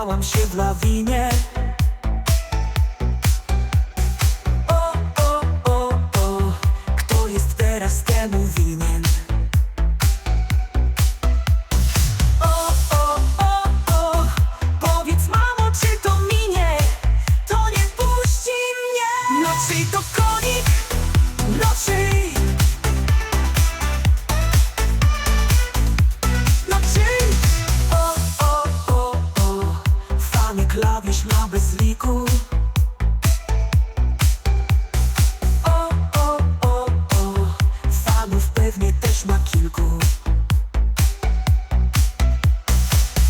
Zakochałam się w lawinie. Pewnie też ma kilku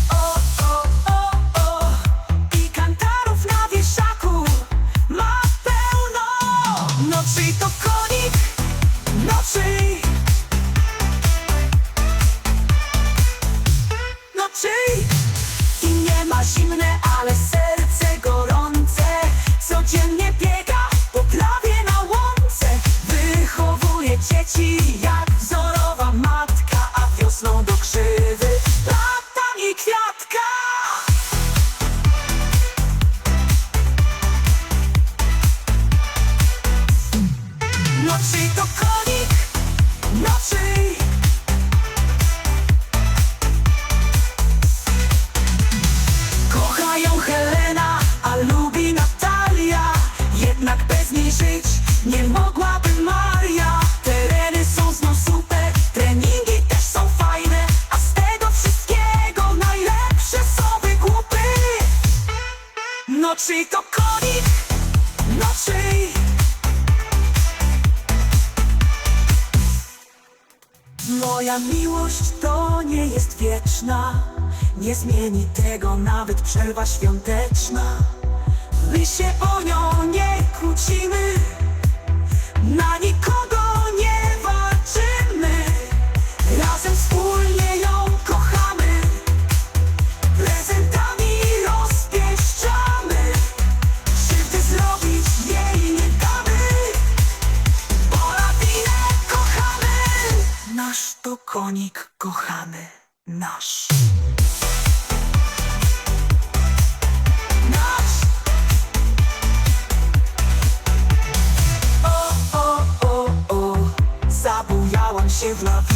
O, o, o, o I kantarów na wieszaku Ma pełno No czyj to konik? No czyj? No czyj? I nie ma zimne, ale serce gorące Codziennie biega po trawie na łące Wychowuje dzieci Żyć. Nie mogłaby Maria. Tereny są znów super, treningi też są fajne. A z tego wszystkiego najlepsze są wygłupy No czyj to konik? No czyj? Moja miłość to nie jest wieczna. Nie zmieni tego nawet przerwa świąteczna. My się o nią nie kłócimy Nasz to konik kochany Nasz. Nasz. O, o, o, o Zabujałam się w lawinę